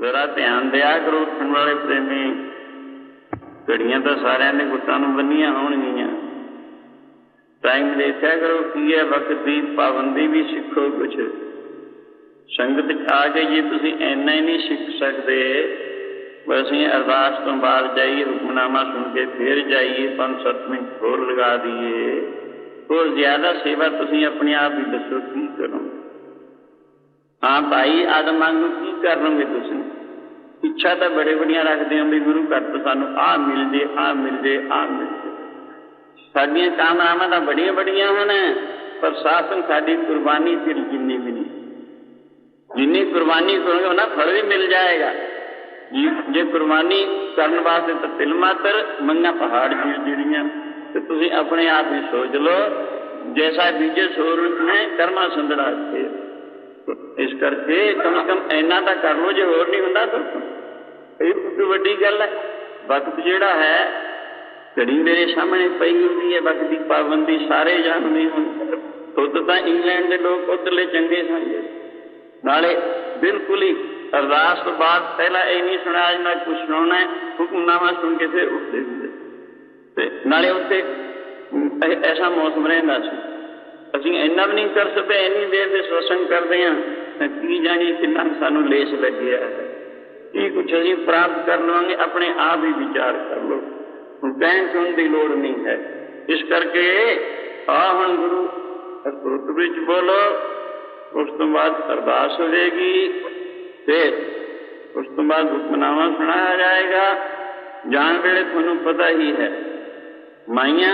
ਜ਼ਰਾ ਧਿਆਨ ਦਿਆ ਕਰੋ, ਉੱਠਣ ਵਾਲੇ ਪ੍ਰੇਮੀ। ਘੜੀਆਂ ਤਾਂ ਸਾਰਿਆਂ ਨੇ ਗੁੱਟਾਂ ਨੂੰ ਬੰਨੀਆਂ ਹੋਣਗੀਆਂ। ਟਾਈਮ ਦੇਖਿਆ ਕਰੋ, ਕੀ ਹੈ ਵਕਤ ਦੀ, ਪਾਬੰਦੀ ਵੀ ਸਿੱਖੋ ਕੁਛ। ਸੰਗਤ ਆ ਕੇ ਜੇ ਤੁਸੀਂ ਇੰਨਾ ਹੀ ਨਹੀਂ ਸਿੱਖ ਸਕਦੇ ਅਸੀਂ ਅਰਦਾਸ ਤੋਂ ਬਾਅਦ ਜਾਈਏ, ਹੁਕਮਨਾਮਾ ਸੁਣ ਕੇ ਫੇਰ ਜਾਈਏ 5-7 ਮਿੰਟ ਹੋਰ ਲਗਾ ਦਈਏ। ਹੋਰ ਜ਼ਿਆਦਾ ਸੇਵਾ ਤੁਸੀਂ ਆਪਣੇ ਆਪ ਹੀ ਦੱਸੋ, ਕੀ ਕਰੋ ਹਾਂ ਭਾਈ, ਆਦਮ ਵਾਂਗੂ ਕੀ ਕਰਨਗੇ ਤੁਸੀਂ? ਇੱਛਾ ਤਾਂ ਬੜੇ ਬੜੀਆਂ ਰੱਖਦੇ ਹੋ ਵੀ ਗੁਰੂ ਘਰ ਤੋਂ ਸਾਨੂੰ ਆ ਮਿਲ ਜੇ ਆ ਮਿਲ ਜੇ ਆ ਮਿਲ ਜੇ ਸਾਡੀਆਂ ਕਾਮਨਾਵਾਂ ਤਾਂ ਬੜੀਆਂ ਬੜੀਆਂ ਹਨ, ਪਰ ਸਾਸਨ ਸਾਡੀ ਕੁਰਬਾਨੀ ਫਿਰ ਜਿੰਨੀ ਵੀ ਨਹੀਂ। ਜਿੰਨੀ ਕੁਰਬਾਨੀ ਕਰੋਗੇ, ਉਹਨਾਂ ਫਲ ਵੀ ਮਿਲ ਜਾਏਗਾ। ਜੇ- ਕੁਰਬਾਨੀ ਕਰਨ ਵਾਸਤੇ ਤਾਂ ਤਿਲ ਮਾਤਰ, ਮੰਗਾ ਪਹਾੜ ਜਿ ਜਿਹੜੀਆਂ, ਤੇ ਤੁਸੀਂ ਆਪਣੇ ਆਪ ਹੀ ਸੋਚ ਲਓ। ਜੈਸਾ ਬੀਜੇ ਸੋਰ ਨੇ ਕਰਮਾ ਸੰਦੜਾ ਕੇ ਇਸ ਕਰਕੇ ਕਮ ਸੇ ਕਮ ਇੰਨਾ ਤਾਂ ਕਰ ਲਓ, ਜੇ ਹੋਰ ਨਹੀਂ ਹੁੰਦਾ ਤਾਂ। ਇਹ ਬਹੁਤ ਵੱਡੀ ਗੱਲ ਹੈ। ਵਕਤ ਜਿਹੜਾ ਹੈ, ਘੜੀ ਮੇਰੇ ਸਾਹਮਣੇ ਪਈ ਹੁੰਦੀ ਹੈ। ਵਕਤ ਦੀ ਪਾਬੰਦੀ ਸਾਰੇ ਜਾਣਦੇ ਹਨ ਖੁਦ ਤਾਂ ਇੰਗਲੈਂਡ ਦੇ ਲੋਕ ਉਧਰਲੇ ਚੰਗੇ ਸਨ। ਨਾਲੇ ਬਿਲਕੁਲ ਹੀ ਅਰਦਾਸ ਤੋਂ ਬਾਅਦ ਪਹਿਲਾਂ ਇਹ ਨਹੀਂ ਸੁਣਿਆ, ਅੱਜ ਮੈਂ ਕੁਝ ਸੁਣਾਉਣਾ ਹੈ। ਹੁਕਮਨਾਮਾ ਸੁਣ ਕੇ ਫਿਰ ਉੱਠਦੇ ਹੁੰਦੇ। ਤੇ ਨਾਲੇ ਉੱਥੇ ਐਸਾ ਮੌਸਮ ਰਹਿੰਦਾ ਸੀ। ਅਸੀਂ ਇੰਨਾ ਵੀ ਨਹੀਂ ਕਰ ਸਕਦੇ ਇੰਨੀ ਦੇਰ ਦੇ ਸਤਸੰਗ ਕਰਦੇ ਹਾਂ, ਤਾਂ ਕੀ ਜਾਣੀ ਕਿੰਨਾ ਕੁ ਸਾਨੂੰ ਲੇਸ ਲੱਗਿਆ ਹੈ। ਕੀ ਕੁਛ ਅਸੀਂ ਪ੍ਰਾਪਤ ਕਰ ਲਵਾਂਗੇ ਆਪਣੇ ਆਪ ਹੀ ਵਿਚਾਰ ਕਰ ਲਓ। ਹੁਣ ਕਹਿਣ ਸੁਣਨ ਦੀ ਲੋੜ ਨਹੀਂ ਹੈ। ਇਸ ਕਰਕੇ ਆ ਹੁਣ ਗੁਰੂ ਅਸਤੁਤ ਵਿੱਚ ਬੋਲੋ, ਉਸ ਤੋਂ ਬਾਅਦ ਅਰਦਾਸ ਹੋ ਜਾਏਗੀ ਫਿਰ ਉਸ ਤੋਂ ਬਾਅਦ ਹੁਕਮਨਾਮਾ ਸੁਣਾਇਆ ਜਾਏਗਾ। ਜਾਣ ਵੇਲੇ ਤੁਹਾਨੂੰ ਪਤਾ ਹੀ ਹੈ, ਮਾਈਆਂ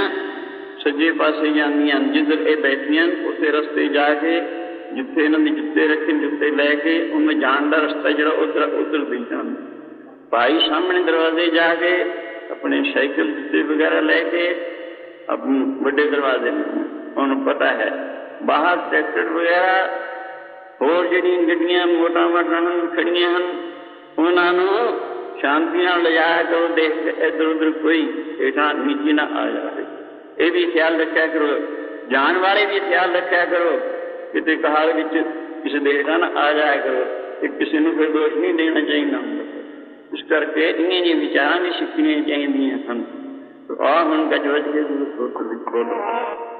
ਸੱਜੇ ਪਾਸੇ ਜਾਂਦੀਆਂ ਹਨ। ਜਿੱਧਰ ਇਹ ਬੈਠੀਆਂ ਹਨ, ਉਸੇ ਰਸਤੇ ਜਾ ਕੇ ਜਿੱਥੇ ਇਹਨਾਂ ਦੇ ਜੁੱਤੇ ਰੱਖੇ ਨੇ, ਜੁੱਤੇ ਲੈ ਕੇ ਉਹਨਾਂ ਜਾਣ ਦਾ ਰਸਤਾ ਜਿਹੜਾ ਉਧਰ ਉਧਰ ਦੀ ਜਾਣ ਭਾਈ ਸਾਹਮਣੇ ਦਰਵਾਜ਼ੇ ਜਾ ਕੇ ਆਪਣੇ ਸਾਈਕਲ ਜੁੱਤੇ ਵਗੈਰਾ ਲੈ ਕੇ ਆਪਣੇ ਵੱਡੇ ਦਰਵਾਜ਼ੇ ਨੂੰ ਉਹਨੂੰ ਪਤਾ ਹੈ ਬਾਹਰ ਟਰੈਕਟਰ ਵਗੈਰਾ ਹੋਰ ਜਿਹੜੀਆਂ ਗੱਡੀਆਂ ਮੋਟਾ ਮੋਟਾਂ ਖੜੀਆਂ ਹਨ ਉਹਨਾਂ ਨੂੰ ਸ਼ਾਂਤੀ ਨਾਲ ਲਿਜਾਇਆ ਕਰੋ ਦੇਖ ਕੇ ਇੱਧਰ ਉੱਧਰ ਕੋਈ ਹੇਠਾਂ ਨੀਚੇ ਨਾ ਆ ਜਾਵੇ ਇਹ ਵੀ ਖਿਆਲ ਰੱਖਿਆ ਕਰੋ। ਜਾਣ ਵਾਲੇ ਵੀ ਖਿਆਲ ਰੱਖਿਆ ਕਰੋ ਕਿਤੇ ਕਹਾਲ ਵਿੱਚ ਕਿਸੇ ਦੇ ਹੇਠਾਂ ਨਾ ਆ ਜਾਇਆ ਕਰੋ ਤੇ ਕਿਸੇ ਨੂੰ ਫਿਰ ਦੋਸ਼ ਨਹੀਂ ਦੇਣਾ ਚਾਹੀਦਾ। ਇਸ ਕਰਕੇ ਇੰਨੇ ਜਿਹੇ ਵਿਚਾਰਾਂ ਵੀ ਸਿੱਖਣੀਆਂ ਚਾਹੀਦੀਆਂ ਹਨ ਆ ਹੁਣ ਗੱਜ ਵੱਜ ਕੇ ਗੁਰੂ ਸੋਤ